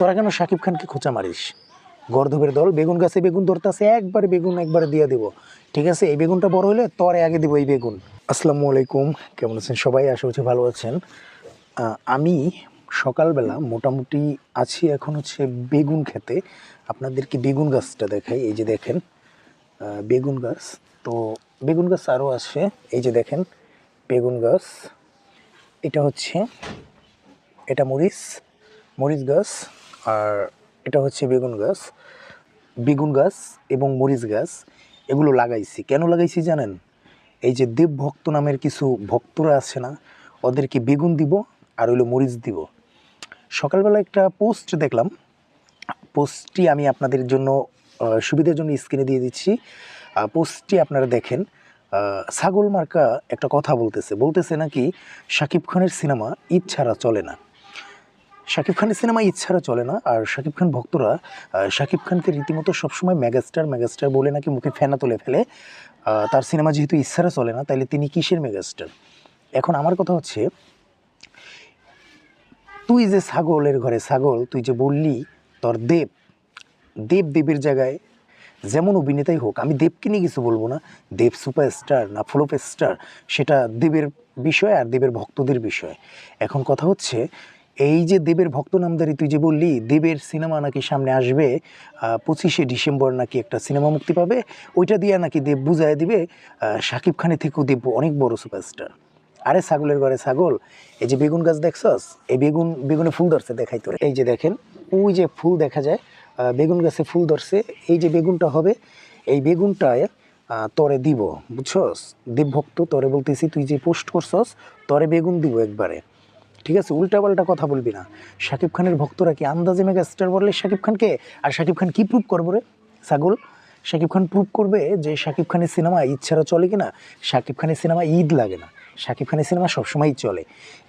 তোরা কেন শাকিব খানকে খোঁচা মারিস? গর্ধবের দল বেগুন গাছে বেগুন ধরতেছে, একবারে বেগুন একবারে দিয়ে দেবো। ঠিক আছে? এই বেগুনটা বড় হলে তরে আগে দেবো এই বেগুন। আসসালামু আলাইকুম, কেমন আছেন সবাই? আশা করছি ভালো আছেন। আমি সকালবেলা মোটামুটি আছি এখন হচ্ছে বেগুন খেতে। আপনাদেরকে বেগুন গাছটা দেখাই, এই যে দেখেন। বেগুন গাছ। তো বেগুন গাছ আরও আছে, এই যে দেখেন, বেগুন গাছ। এটা হচ্ছে, এটা মরিচ মরিচ গাছ। আর এটা হচ্ছে বেগুন গাছ। বেগুন গাছ এবং মরিচ গাছ, এগুলো লাগাইছি। কেন লাগাইছি জানেন? এই যে দেব ভক্ত নামের কিছু ভক্তরা আছে না, ওদেরকে বেগুন দিব আর হইল মরিচ দিব। সকালবেলা একটা পোস্ট দেখলাম। পোস্টটি আমি আপনাদের জন্য সুবিধার জন্য স্ক্রিনে দিয়ে দিচ্ছি। পোস্টটি আপনারা দেখেন। ছাগল মার্কা একটা কথা বলতেছে। বলতেছে নাকি শাকিব খানের সিনেমা ছাড়া চলে না। শাকিব খানের সিনেমা ছাড়া চলে না। আর শাকিব খান ভক্তরা শাকিব খানকে রীতিমতো সবসময় মেগাস্টার মেগাস্টার বলে নাকি মুখে ফেনা তুলে ফেলে। তার সিনেমা যেহেতু ছাড়া চলে না, তাইলে তিনি কিসের মেগাস্টার? এখন আমার কথা হচ্ছে, তুই যে ছাগলের ঘরে, ছাগল, তুই যে বললি তোর দেব দেব দেবের জায়গায় যেমন অভিনেতাই হোক, আমি দেবকে নিয়ে কিছু বলব না। দেব সুপারস্টার না ফ্লোপ স্টার, সেটা দেবের বিষয় আর দেবের ভক্তদের বিষয়। এখন কথা হচ্ছে এই যে দেবের ভক্ত নামদারি, তুই যে বললি, দেবের সিনেমা নাকি সামনে আসবে পঁচিশে ডিসেম্বর নাকি একটা সিনেমা মুক্তি পাবে, ওইটা দিয়ে নাকি দেব বুঝায় দিবে শাকিব খানের থেকেও দেব অনেক বড় সুপারস্টার। আরে ছাগলের ঘরে ছাগল, এই যে বেগুন গাছ দেখছস? এই বেগুন, বেগুনে ফুল ধরছে, দেখাই তোর। এই যে দেখেন, ওই যে ফুল দেখা যায় বেগুন গাছে ফুল ধরছে, এই যে বেগুনটা হবে, এই বেগুনটায় তরে দিব, বুঝছস? দেবভক্ত তরে বলতেছি, তুই যে পোস্ট করছস, তরে বেগুন দিব একবারে। ঠিক আছে, উল্টাপাল্টা কথা বলবি না। শাকিব খানের ভক্তরা কি আন্দাজে মেগা স্টার বললে শাকিব খানকে? আর শাকিব খান কি প্রুভ করব রে? ছাগল, শাকিব খান প্রুভ করবে যে শাকিব খানের সিনেমা ছাড়া চলে কিনা? শাকিব খানের সিনেমা ঈদ লাগে না। শাকিব খানের সিনেমা সবসময়ই চলে।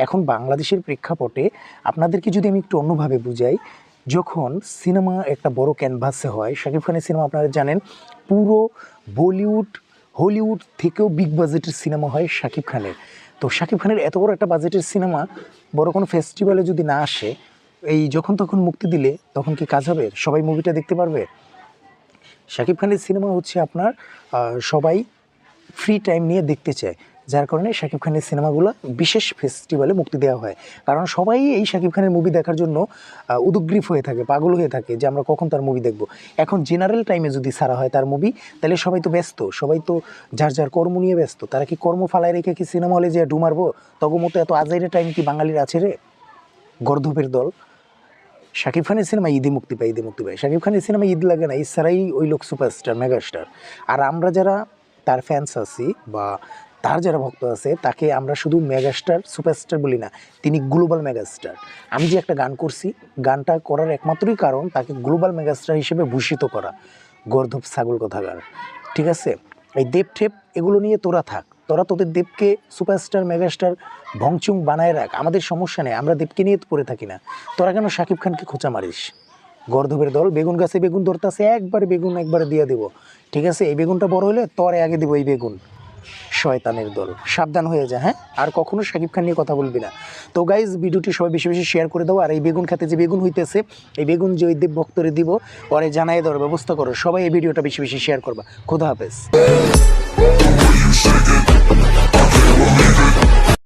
এখন বাংলাদেশের প্রেক্ষাপটে আপনাদেরকে যদি আমি একটু অন্যভাবে বুঝাই, যখন সিনেমা একটা বড় ক্যানভাসে হয়, শাকিব খানের সিনেমা আপনারা জানেন, পুরো বলিউড, হলিউড থেকেও বিগ বাজেটের সিনেমা হয় শাকিব খানের। তো শাকিব খানের এত বড় একটা বাজেটের সিনেমা বড় কোনো ফেস্টিভ্যালে যদি না আসে, এই যখন তখন মুক্তি দিলে তখন কি কাজ হবে? সবাই মুভিটা দেখতে পারবে? শাকিব খানের সিনেমা হচ্ছে আপনার সবাই ফ্রি টাইম নিয়ে দেখতে চায়। যার কারণে শাকিব খানের সিনেমাগুলো বিশেষ ফেস্টিভ্যালে মুক্তি দেওয়া হয়। কারণ সবাই এই শাকিব খানের মুভি দেখার জন্য উদগ্রীব হয়ে থাকে, পাগল হয়ে থাকে যে আমরা কখন তার মুভি দেখব। এখন জেনারেল টাইমে যদি সারা হয় তার মুভি তাহলে সবাই তো ব্যস্ত, সবাই তো যার যার কর্ম নিয়ে ব্যস্ত। তারা কি কর্ম ফালায় রেখে কি সিনেমা হলে যে ডুমারবো তখন মতো এত আজাইরে টাইম কি বাঙালির আছে রে? গর্ধপের দল। শাকিব খানের সিনেমা ঈদে মুক্তি পায়, ঈদে মুক্তি পায়। শাকিব খানের সিনেমা ঈদ লাগে না, ঈদ ছাড়াই ওই লোক সুপারস্টার মেগাস্টার আর আমরা যারা তার ফ্যান্স আছি বা তার যারা ভক্ত আছে, তাকে আমরা শুধু মেগাস্টার সুপারস্টার বলি না, তিনি গ্লোবাল মেগাস্টার আমি যে একটা গান করছি, গানটা করার একমাত্রই কারণ তাকে গ্লোবাল মেগাস্টার হিসেবে ভূষিত করা, গর্ধব ছাগল কথাগার ঠিক আছে? এই দেব ঠেপ এগুলো নিয়ে তোরা থাক। তোরা তোদের দেবকে সুপারস্টার মেগাস্টার ভংচুং বানায় রাখ। আমাদের সমস্যা নেই, আমরা দেবকে নিয়ে পড়ে থাকি না। তোরা কেন শাকিব খানকে খোঁচা মারিস? গর্ধবের দল, বেগুন গাছে বেগুন ধরতেছে, একবারে বেগুন একবারে দিয়ে দেবো। ঠিক আছে? এই বেগুনটা বড় হলে তরে আগে দেবো এই বেগুন। শয়তানের দল। সাবধান হয়ে যা হ্যাঁ? আর কখনো শাকিব খান নিয়ে কথা বলবি না। তো গাইজ ভিডিওটি সবাই বেশি বেশি শেয়ার করে দেবো আর এই বেগুন খাতে যে বেগুন হইতেছে, এই বেগুন যে ওই দেব ভক্তরে দিব, পরে জানাই দেওয়ার ব্যবস্থা করো। সবাই এই ভিডিওটা বেশি বেশি শেয়ার করবা। খোদা হাফেজ।